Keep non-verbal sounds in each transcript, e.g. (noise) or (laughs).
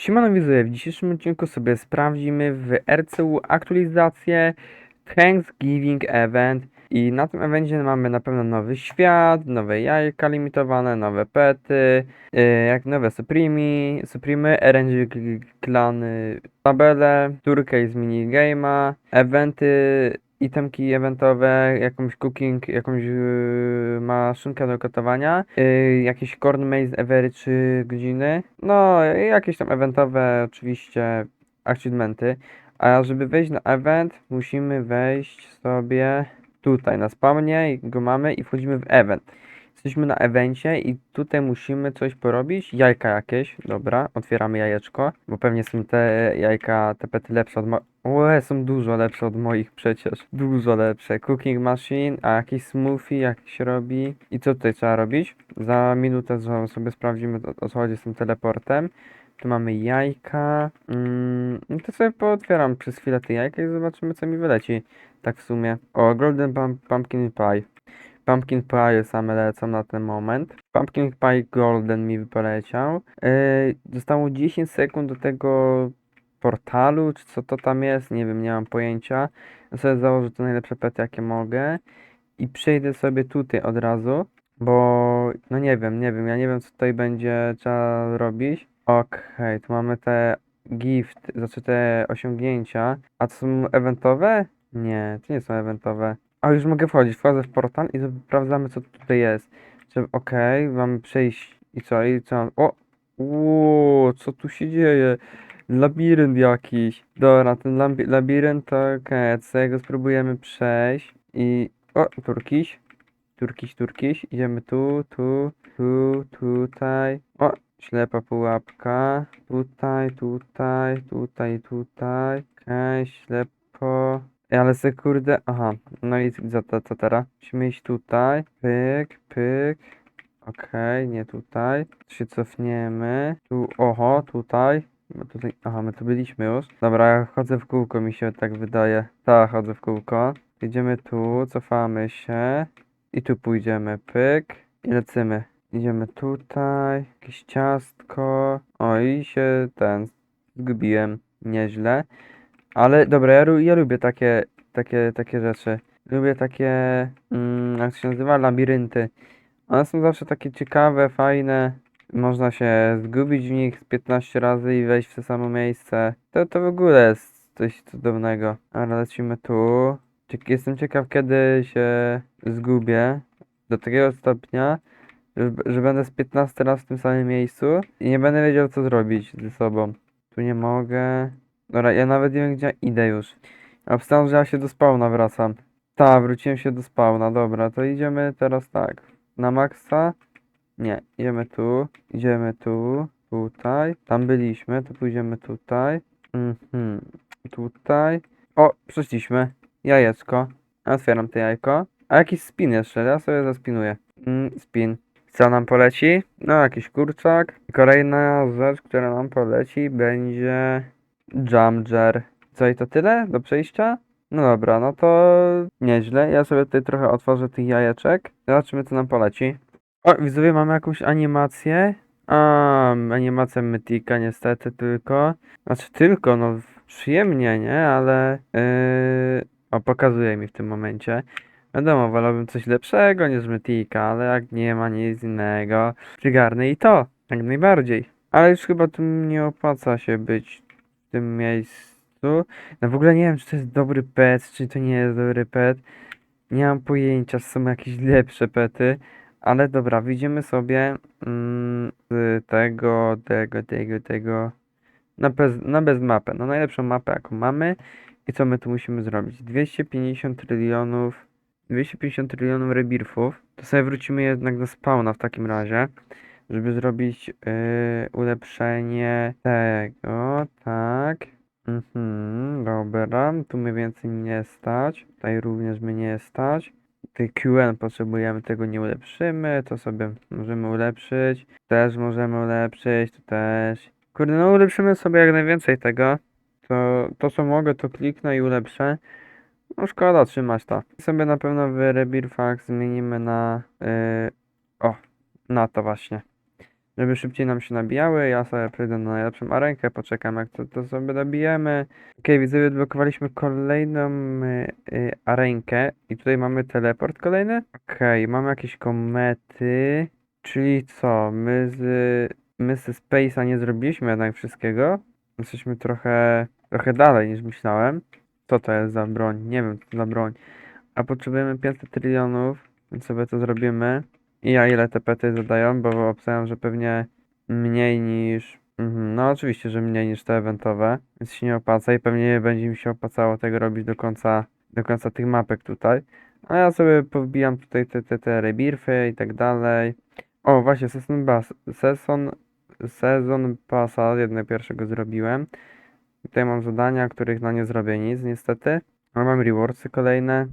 Siemano widzowie, w dzisiejszym odcinku sobie sprawdzimy w RCU aktualizację Thanksgiving Event i na tym evencie mamy na pewno nowy świat, nowe jajka limitowane, nowe pety, yy, jak nowe Supremi, Supremy, RNG klany, tabele, turkey z minigame'a, eventy, itemki eventowe, jakąś cooking, jakąś yy, maszynkę do gotowania, yy, jakieś corn maze every 3 godziny, no jakieś tam eventowe oczywiście achievementy, a żeby wejść na event musimy wejść sobie tutaj na spawnie go mamy i wchodzimy w event. Jesteśmy na evencie i tutaj musimy coś porobić, jajka jakieś, dobra, otwieramy jajeczko, bo pewnie są te jajka, te pety lepsze od mo... Ue, są dużo lepsze od moich przecież, dużo lepsze. Cooking machine, a jakiś smoothie jak się robi i co tutaj trzeba robić? Za minutę sobie sprawdzimy o, o co chodzi z tym teleportem. Tu mamy jajka, mm, no to sobie pootwieram przez chwilę te jajka i zobaczymy co mi wyleci, tak w sumie. O, Golden Pump, Pumpkin Pie. Pumpkin Pie same lecą na ten moment. Pumpkin Pie Golden mi poleciał. Yy, zostało 10 sekund do tego portalu, czy co to tam jest, nie wiem, nie mam pojęcia. Ja sobie założę te najlepsze pety, jakie mogę i przejdę sobie tutaj od razu, bo no nie wiem, nie wiem, ja nie wiem, co tutaj będzie trzeba robić. Okej, tu mamy te gift, znaczy te osiągnięcia, a to są eventowe? Nie, to nie są eventowe. A już mogę wchodzić, wchodzę w portal i sprawdzamy, co tutaj jest. Czy, okej, mamy przejść i co, i co? O! Ło, co tu się dzieje? Labirynt jakiś. Dobra, ten labi- labirynt to okej, okay, go spróbujemy przejść i... O, turkiś. Turkiś, turkiś. Idziemy tu, tu, tu, tutaj. O, ślepa pułapka. Tutaj, tutaj, tutaj, tutaj. Okej, ślepo. Ej, ale se kurde... Aha, no i co, to, co teraz? Musimy iść tutaj. Pyk, pyk. Okej, nie tutaj. Tu się cofniemy. Tu, oho, tutaj. No tutaj, aha, my tu byliśmy już. Dobra, ja chodzę w kółko, mi się tak wydaje. Tak, chodzę w kółko. Idziemy tu, cofamy się. I tu pójdziemy, pyk. I lecimy. Idziemy tutaj. Jakieś ciastko. O, i się ten, zgubiłem. Nieźle. Ale dobra, ja, ja lubię takie, takie, takie rzeczy. Lubię takie, mm, jak się nazywa, labirynty. One są zawsze takie ciekawe, fajne. Można się zgubić w nich z 15 razy i wejść w to samo miejsce. To, to w ogóle jest coś cudownego. Ale lecimy tu. Jestem ciekaw, kiedy się zgubię. Do takiego stopnia, że, że będę z 15 razy w tym samym miejscu i nie będę wiedział, co zrobić ze sobą. Tu nie mogę. Dobra, ja nawet nie wiem, gdzie idę już. A że ja się do spawna wracam. Ta, wróciłem się do spawna, dobra, to idziemy teraz tak. Na maksa? Nie, idziemy tu, idziemy tu, tutaj. Tam byliśmy, to pójdziemy tutaj. Mhm, tutaj. O, przeszliśmy. Jajeczko. Otwieram to jajko. A jakiś spin jeszcze, ja sobie zaspinuję. Mm, spin. Co nam poleci? No, jakiś kurczak. Kolejna rzecz, która nam poleci, będzie Jamger. Co i to tyle do przejścia? No dobra, no to nieźle. Ja sobie tutaj trochę otworzę tych jajeczek. Zobaczymy, co nam poleci. O, widzowie, mamy jakąś animację. A, animacja Mytika niestety tylko. Znaczy tylko, no przyjemnie, nie? Ale yy... o, pokazuje mi w tym momencie. Wiadomo, wolałbym coś lepszego niż Mytika, ale jak nie ma nic innego, przygarnę i to, jak najbardziej. Ale już chyba tu nie opłaca się być tym miejscu. No w ogóle nie wiem, czy to jest dobry pet, czy to nie jest dobry pet. Nie mam pojęcia, są jakieś lepsze pety. Ale dobra, widzimy sobie mm, tego, tego, tego, tego. Na bez, na bez mapę. No najlepszą mapę, jaką mamy. I co my tu musimy zrobić? 250 trylionów. 250 trylionów rebirfów. To sobie wrócimy jednak do spawna w takim razie. Żeby zrobić yy, ulepszenie tego. Tak. Mhm, dobra. Tu mnie więcej nie stać. Tutaj również mnie nie stać. Tej QN potrzebujemy, tego nie ulepszymy, to sobie możemy ulepszyć. Też możemy ulepszyć, tu też. Kurde, no ulepszymy sobie jak najwięcej tego. To, to co mogę, to kliknę i ulepszę. No szkoda trzymać to. Sobie na pewno w Rebirfach zmienimy na... Yy, o, na to właśnie. Żeby szybciej nam się nabijały. Ja sobie przejdę na najlepszą arenkę, poczekam jak to, to sobie nabijemy. Okej, widzę, odblokowaliśmy kolejną y, y, arenkę i tutaj mamy teleport kolejny. Okej, mamy jakieś komety, czyli co, my z, my ze Space'a nie zrobiliśmy jednak wszystkiego. Jesteśmy trochę, trochę dalej niż myślałem. Co to jest za broń? Nie wiem, co to za broń. A potrzebujemy 500 trylionów, więc sobie to zrobimy. I ja ile te pety zadają, bo obstawiam, że pewnie mniej niż... Mhm, no oczywiście, że mniej niż te eventowe, więc się nie opłaca i pewnie nie będzie mi się opłacało tego robić do końca, do końca tych mapek tutaj. A ja sobie powbijam tutaj te, te, te rebirfy i tak dalej. O, właśnie, sezon, bas, sezon, sezon pasa, jednego pierwszego zrobiłem. Tutaj mam zadania, których no nie zrobię nic niestety. Ale mam rewardsy kolejne,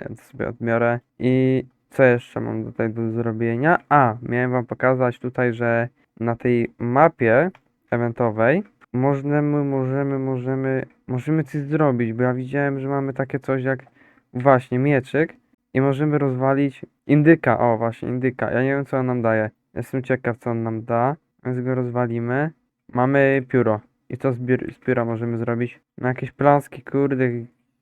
więc sobie odbiorę. I co jeszcze mam tutaj do zrobienia? A, miałem wam pokazać tutaj, że na tej mapie eventowej możemy, możemy, możemy, możemy coś zrobić, bo ja widziałem, że mamy takie coś jak właśnie mieczyk i możemy rozwalić indyka. O, właśnie, indyka. Ja nie wiem, co on nam daje. Jestem ciekaw, co on nam da, więc go rozwalimy. Mamy pióro. I co z, z pióra możemy zrobić? No jakieś plaski, kurde,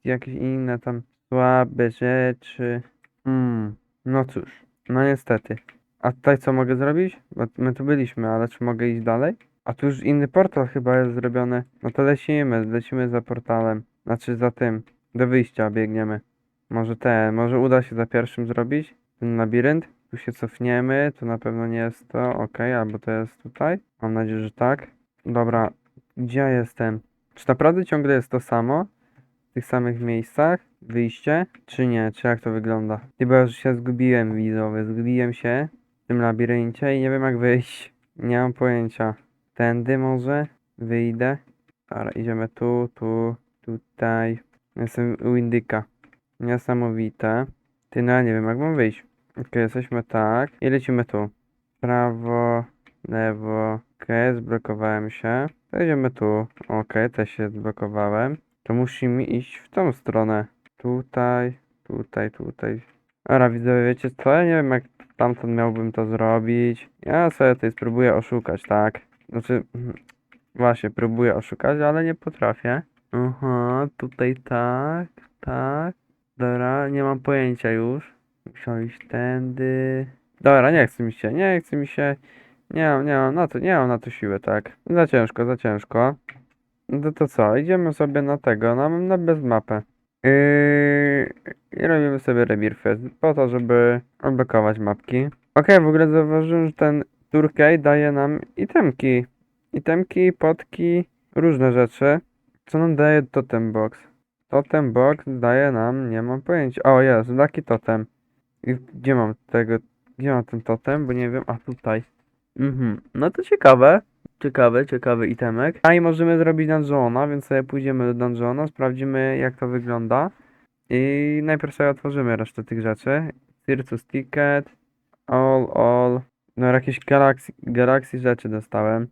jakieś inne tam słabe rzeczy. Hmm, no cóż, no niestety. A tutaj co mogę zrobić? Bo my tu byliśmy, ale czy mogę iść dalej? A tu już inny portal chyba jest zrobiony. No to lecimy, lecimy za portalem. Znaczy za tym. Do wyjścia biegniemy. Może ten, może uda się za pierwszym zrobić ten labirynt. Tu się cofniemy, to na pewno nie jest to, ok, albo to jest tutaj. Mam nadzieję, że tak. Dobra, gdzie ja jestem? Czy naprawdę ciągle jest to samo? W tych samych miejscach? Wyjście? Czy nie? Czy jak to wygląda? Chyba już się zgubiłem, widzowie. Zgubiłem się w tym labiryncie i nie wiem jak wyjść. Nie mam pojęcia. Tędy może? Wyjdę. Dobra, idziemy tu, tu, tutaj. Jestem u indyka. Niesamowite. Ty, no ja nie wiem jak mam wyjść. Okej, jesteśmy tak. I lecimy tu. Prawo, lewo. Okej, zblokowałem się. To idziemy tu. Okej, też się zblokowałem. To musimy iść w tą stronę. Tutaj, tutaj, tutaj. Dobra, widzowie, wiecie co? Ja nie wiem jak tamten miałbym to zrobić. Ja sobie tutaj spróbuję oszukać, tak? Znaczy, (clears throat) właśnie, próbuję oszukać, ale nie potrafię. Aha, tutaj tak, tak. Dobra, nie mam pojęcia już. Musiał iść tędy. Dobra, nie chce mi się, nie chce mi się. Nie mam, nie mam na to, nie mam na to siły, tak. Za ciężko, za ciężko. No to co, idziemy sobie na tego, na, na bezmapę. Yy, I robimy sobie rebirfy, po to, żeby odblokować mapki. Okej, w ogóle zauważyłem, że ten Turkey daje nam itemki. Itemki, potki, różne rzeczy. Co nam daje totem box? Totem box daje nam, nie mam pojęcia. O, jest, Lucky totem. I gdzie mam tego, gdzie mam ten totem, bo nie wiem, a tutaj. Mhm, no to ciekawe. Ciekawy, ciekawy itemek. A i możemy zrobić dungeona, więc sobie pójdziemy do dungeona, sprawdzimy jak to wygląda. I najpierw sobie otworzymy resztę tych rzeczy. Circus Ticket, All, All. No jakieś Galaxy, rzeczy dostałem.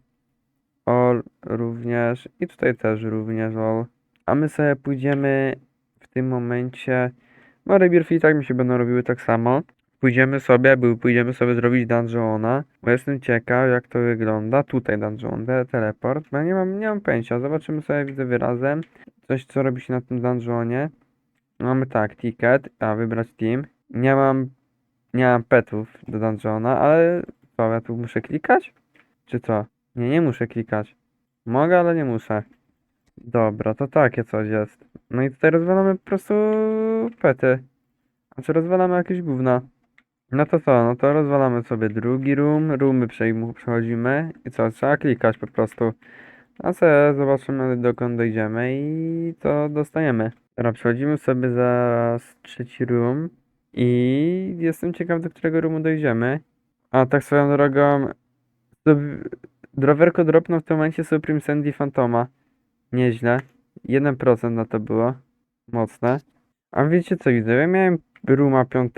All również. I tutaj też również All. A my sobie pójdziemy w tym momencie. No rebirth i tak mi się będą robiły tak samo. Pójdziemy sobie, pójdziemy sobie zrobić dungeona, bo jestem ciekaw jak to wygląda. Tutaj dungeon, te, teleport, bo ja nie mam, nie mam pojęcia, zobaczymy sobie widzę wyrazem. Coś co robi się na tym dungeonie. Mamy tak, ticket, a wybrać team. Nie mam, nie mam petów do dungeona, ale co, ja tu muszę klikać? Czy co? Nie, nie muszę klikać. Mogę, ale nie muszę. Dobra, to takie coś jest. No i tutaj rozwalamy po prostu pety. Znaczy rozwalamy jakieś gówna. No to co, no to rozwalamy sobie drugi room, roomy przejmu- przechodzimy i co, trzeba klikać po prostu. A sobie zobaczymy dokąd dojdziemy i to dostajemy. Dobra, przechodzimy sobie zaraz trzeci room i jestem ciekaw do którego roomu dojdziemy. A tak swoją drogą, Sub- Drowerko dropnął w tym momencie Supreme Sandy Fantoma. Nieźle. 1% na to było. Mocne. A wiecie co widzę? Ja miałem Ruma 5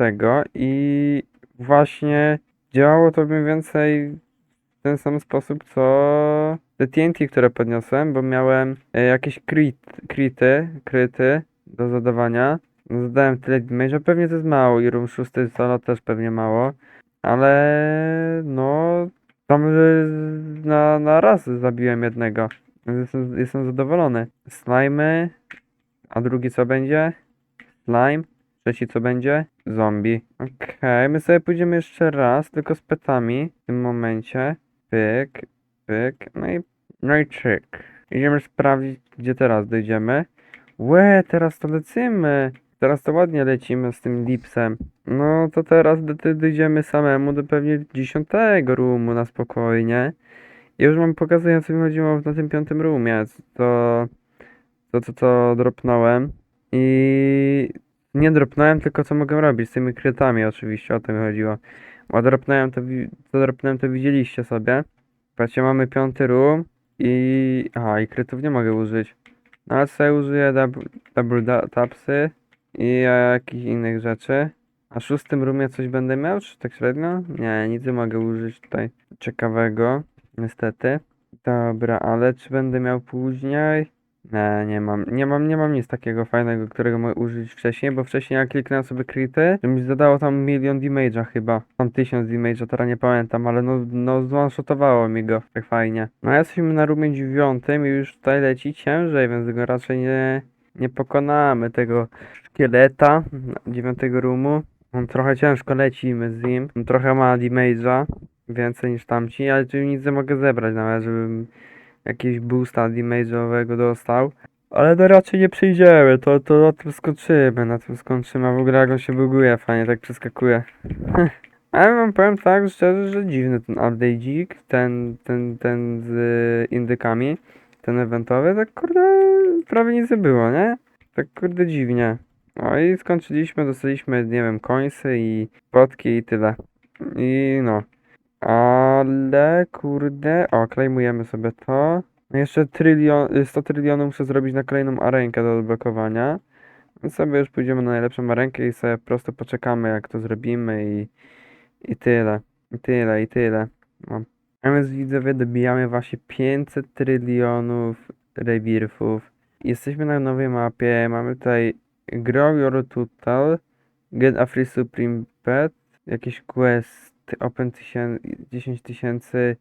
i właśnie działało to mniej więcej w ten sam sposób co te TNT, które podniosłem, bo miałem e, jakieś crit, crity, kryty do zadawania. No, Zadałem tyle damage, pewnie to jest mało i room 6 solo też pewnie mało, ale no Tam na, na raz zabiłem jednego. Jestem, jestem zadowolony. Slimy. A drugi co będzie? Slime. Trzeci co będzie? Zombie. Okej, my sobie pójdziemy jeszcze raz, tylko z petami w tym momencie. Pyk, pyk, no i, no i czyk. Idziemy sprawdzić, gdzie teraz dojdziemy. Łe, teraz to lecimy. Teraz to ładnie lecimy z tym lipsem. No to teraz do, do, dojdziemy samemu do pewnie dziesiątego roomu na spokojnie. I już wam pokazuję, co mi chodziło na tym piątym roomie. To, to, to, to dropnąłem. I nie dropnąłem, tylko co mogę robić z tymi krytami oczywiście, o to mi chodziło. Bo dropnąłem to, co dropnąłem to widzieliście sobie. Patrzcie, mamy piąty room i... Aha, i krytów nie mogę użyć. No ale sobie użyję double, double tapsy i jakichś innych rzeczy. A w szóstym roomie coś będę miał, czy tak średnio? Nie, nic nie mogę użyć tutaj ciekawego, niestety. Dobra, ale czy będę miał później? Nie, nie mam, nie mam, nie mam nic takiego fajnego, którego mogę użyć wcześniej, bo wcześniej jak kliknąłem sobie kryty, to mi zadało tam milion damage'a chyba. Tam tysiąc damage'a, teraz nie pamiętam, ale no, no zwanshotowało mi go tak fajnie. No jesteśmy na roomie dziewiątym i już tutaj leci ciężej, więc go raczej nie, nie pokonamy tego szkieleta dziewiątego roomu. On trochę ciężko lecimy z nim, on trochę ma damage'a, więcej niż tamci, ale tu nic nie mogę zebrać nawet, żebym jakiegoś boosta damage'owego dostał. Ale to raczej nie przyjdziemy, to, to na tym skończymy, na tym skończymy, a w ogóle jak on się buguje fajnie, tak przeskakuje. (laughs) Ale wam powiem tak szczerze, że dziwny ten update'ik, ten, ten, ten z indykami, ten eventowy, tak kurde, prawie nic nie było, nie? Tak kurde dziwnie. No i skończyliśmy, dostaliśmy, nie wiem, końsy i potki i tyle. I no. Ale kurde, o, klejmujemy sobie to. Jeszcze trylion, y, 100 trylionów muszę zrobić na kolejną arenkę do odblokowania. Więc sobie już pójdziemy na najlepszą arenkę i sobie po prostu poczekamy jak to zrobimy i, i tyle. I tyle, i tyle. No. A więc widzowie dobijamy właśnie 500 trylionów rebirthów. Jesteśmy na nowej mapie, mamy tutaj Grow Your Total, Get a Free Supreme Pet, jakieś quest, Open 1000 10 tysięcy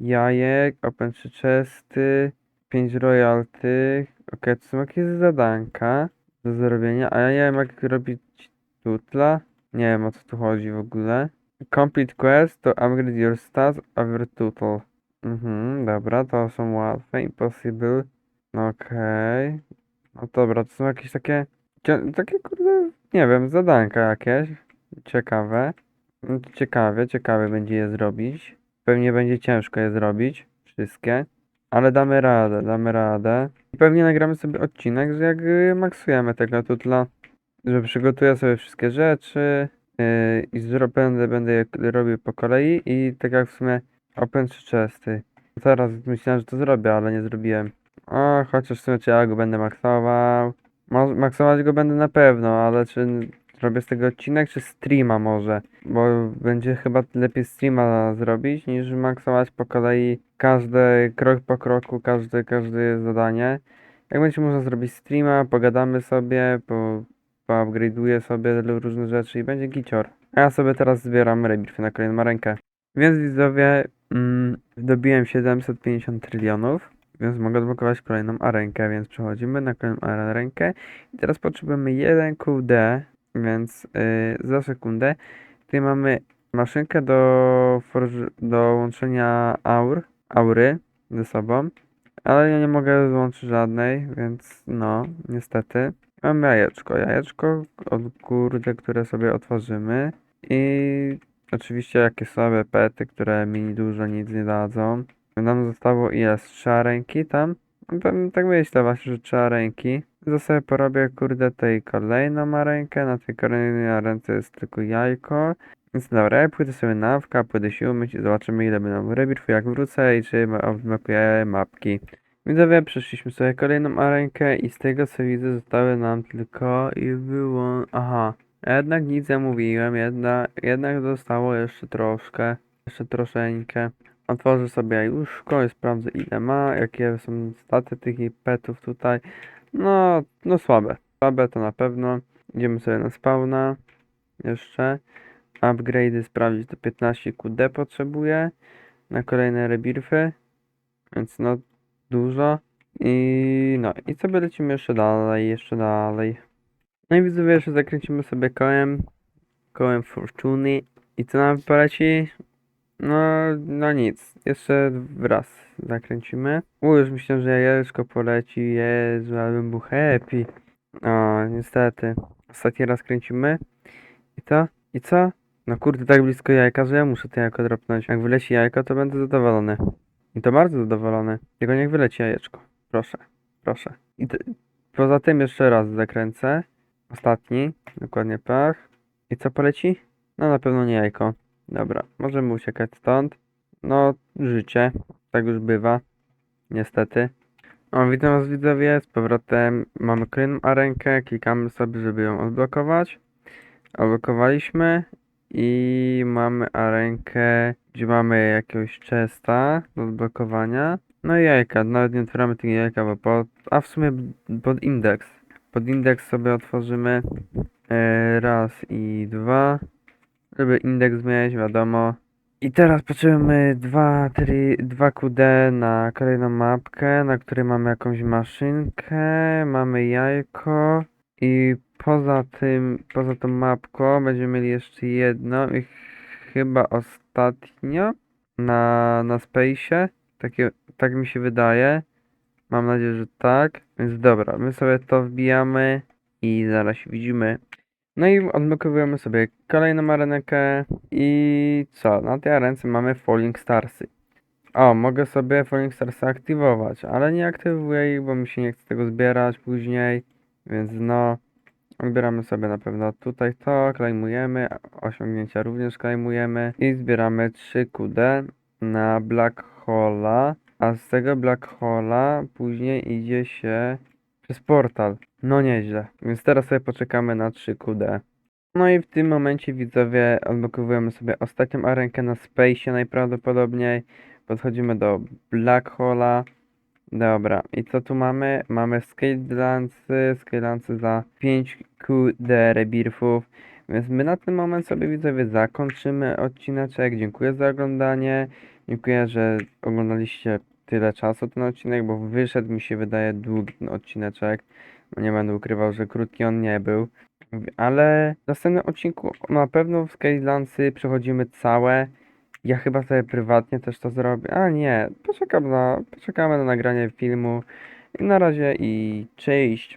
jajek, Open 3 chesty, 5 royalty, okej, to są jakieś zadanka do zrobienia, a ja nie wiem jak robić tutla, nie wiem o co tu chodzi w ogóle. Complete quest to upgrade your stats your tutle. Mhm, dobra, to są łatwe, impossible, no okej. No dobra, to są jakieś takie, takie kurde, nie wiem, zadanka jakieś, ciekawe. No to Ciekawe, ciekawe będzie je zrobić. Pewnie będzie ciężko je zrobić, wszystkie. Ale damy radę, damy radę. I pewnie nagramy sobie odcinek, że jak y, maksujemy tego tutla, że przygotuję sobie wszystkie rzeczy yy, i zro, będę, będę je robił po kolei i tak jak w sumie open czy chesty. Teraz myślałem, że to zrobię, ale nie zrobiłem. O, chociaż w sumie czy ja go będę maksował. Maksować go będę na pewno, ale czy zrobię z tego odcinek, czy streama może? Bo będzie chyba lepiej streama zrobić, niż maksować po kolei każdy krok po kroku, każde, każde zadanie. Jak będzie można zrobić streama, pogadamy sobie, po, poupgrade'uję sobie różne rzeczy i będzie gicior. A ja sobie teraz zbieram rebirth na kolejną rękę. Więc widzowie, mm, dobiłem 750 trylionów, więc mogę odblokować kolejną arenkę, więc przechodzimy na kolejną arenkę. I teraz potrzebujemy 1 QD, więc yy, za sekundę. Tutaj mamy maszynkę do, do łączenia aur, aury ze sobą, ale ja nie mogę złączyć żadnej, więc no, niestety. Mam jajeczko, jajeczko od kurde, które sobie otworzymy i oczywiście jakieś słabe pety, które mi dużo nic nie dadzą. Nam zostało ile? Z ręki tam? Tak myślę właśnie, że trzy ręki. To sobie porobię kurde tej kolejną arenkę, na tej kolejnej ręce jest tylko jajko. Więc dobra, pójdę sobie na awka, pójdę się umyć i zobaczymy ile będą rebirth, jak wrócę i czy ma- odblokuję mapki. Widzowie, przeszliśmy sobie kolejną arenkę i z tego co widzę zostały nam tylko i było... Aha, jednak nic nie mówiłem, jednak, jednak zostało jeszcze troszkę, jeszcze troszeczkę. Otworzę sobie jajuszko i sprawdzę ile ma, jakie są staty tych petów tutaj. No, no słabe. Słabe to na pewno. Idziemy sobie na spawna. Jeszcze. Upgrade'y sprawdzić do 15 QD potrzebuję. na kolejne rebirfy, więc no dużo. I no, i sobie lecimy jeszcze dalej, jeszcze dalej. No i widzowie, jeszcze zakręcimy sobie kołem, kołem Fortuny. I co nam poleci? No, no nic, jeszcze raz zakręcimy. U, już myślę, że jajeczko poleci, Jezu, ale był happy. O, niestety. Ostatni raz kręcimy. I co? I co? No kurde, tak blisko jajka, że ja muszę to jajko dropnąć. Jak wyleci jajko, to będę zadowolony. I to bardzo zadowolony. Tylko niech wyleci jajeczko. Proszę, proszę. I poza tym jeszcze raz zakręcę. Ostatni, dokładnie pach. I co poleci? No na pewno nie jajko. Dobra, możemy uciekać stąd. No, życie. Tak już bywa. Niestety. O, witam was widzowie, z powrotem mamy kolejną arenkę, klikamy sobie, żeby ją odblokować. Odblokowaliśmy i mamy arenkę, gdzie mamy jakiegoś chesta do odblokowania. No i jajka, nawet nie otwieramy tych jajka, bo pod, a w sumie pod indeks. Pod indeks sobie otworzymy e, raz i dwa, żeby indeks mieć, wiadomo. I teraz potrzebujemy 2, 3, 2 QD na kolejną mapkę, na której mamy jakąś maszynkę, mamy jajko i poza tym, poza tą mapką będziemy mieli jeszcze jedno i chyba ostatnio na, na Space'ie, takie, tak mi się wydaje. Mam nadzieję, że tak. Więc dobra, my sobie to wbijamy i zaraz widzimy. No i odblokowujemy sobie kolejną arenkę i co? Na tej arence mamy Falling Starsy. O, mogę sobie Falling Starsy aktywować, ale nie aktywuję ich, bo mi się nie chce tego zbierać później, więc no, odbieramy sobie na pewno tutaj to, klejmujemy, osiągnięcia również klejmujemy i zbieramy 3 QD na Black Hole'a, a z tego Black Hole'a później idzie się przez portal. No nieźle. Więc teraz sobie poczekamy na 3 QD. No i w tym momencie widzowie odblokowujemy sobie ostatnią arenkę na Space najprawdopodobniej. Podchodzimy do Black Hole'a. Dobra, i co tu mamy? Mamy Scalancy, Scalancy za 5 QD rebirfów. Więc my na ten moment sobie widzowie zakończymy odcineczek. Dziękuję za oglądanie. Dziękuję, że oglądaliście tyle czasu ten odcinek, bo wyszedł mi się wydaje długi ten odcineczek. No nie będę ukrywał, że krótki on nie był. Ale w następnym odcinku na pewno w Skylandsy przechodzimy całe. Ja chyba sobie prywatnie też to zrobię. A nie, poczekam na, poczekamy na nagranie filmu. Na razie i cześć.